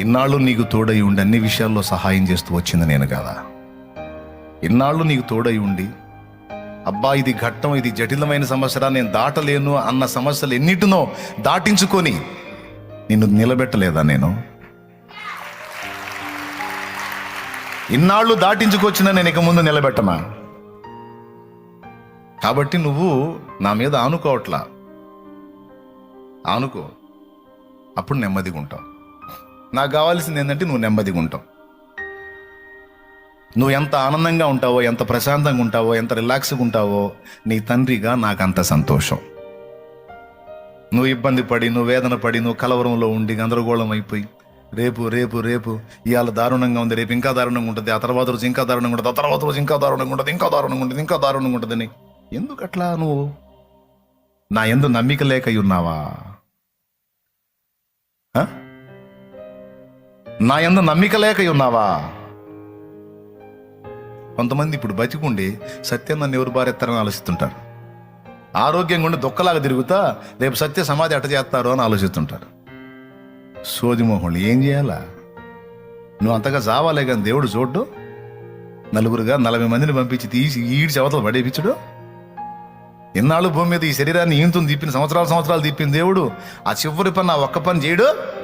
ఇన్నాళ్ళు నీకు తోడై ఉండి అన్ని విషయాల్లో సహాయం చేస్తూ వచ్చింది నేను కదా. ఇన్నాళ్ళు నీకు తోడై ఉండి అబ్బా ఇది ఘట్టం ఇది జటిలమైన సమస్య నేను దాటలేను అన్న సమస్యలు ఎన్నిటినో దాటించుకొని నిన్ను నిలబెట్టలేదా నేను? ఇన్నాళ్ళు దాటించుకొచ్చిన నేను ఇక ముందు నిలబెట్టనా కాబట్టి నువ్వు నా మీద ఆనుకోవట్లా. ఆనుకో. అప్పుడు నెమ్మదిగా ఉంటావు నాకు కావాల్సింది ఏంటంటే నువ్వు నెమ్మదిగా ఉంటావు. నువ్వు ఎంత ఆనందంగా ఉంటావో ఎంత ప్రశాంతంగా ఉంటావో ఎంత రిలాక్స్గా ఉంటావో నీ తండ్రిగా నాకు అంత సంతోషం. నువ్వు ఇబ్బంది పడి నువ్వు వేదన పడి నువ్వు కలవరంలో ఉండి గందరగోళం అయిపోయి రేపు రేపు రేపు ఇవాళ దారుణంగా ఉంది రేపు ఇంకా దారుణంగా ఉంటుంది ఆ తర్వాత రోజు ఇంకా దారుణంగా ఉంటుంది ఆ తర్వాత రోజు ఇంకా దారుణంగా ఉంటుంది ఇంకా దారుణంగా ఉంటుంది ఇంకా దారుణంగా ఉంటుందని. ఎందుకు అట్లా నువ్వు? నా ఎందు నమ్మిక లేక ఉన్నావా? నా ఎందు నమ్మిక లేక ఉన్నావా కొంతమంది ఇప్పుడు బతికుండి సత్యం నన్ను ఎవరు బారెత్తారని ఆలోచిస్తుంటారు. ఆరోగ్యంగా ఉండి దుఃఖలాగా తిరుగుతా రేపు సత్య సమాధి అట్ట చేస్తారు అని ఆలోచిస్తుంటారు. సోదిమోహన్లు ఏం చేయాలా? నువ్వు అంతగా చావాలే కానీ దేవుడు చూడ్డు? నలుగురుగా నలభై మందిని పంపించి తీసి ఈడి చవతలు పడేపించుడు? ఎన్నాళ్ళు భూమి మీద ఈ శరీరాన్ని ఈంతుని తిప్పిన సంవత్సరాలు సంవత్సరాలు తిప్పిన దేవుడు ఆ చివరి పని ఆ ఒక్క పని చేయడు?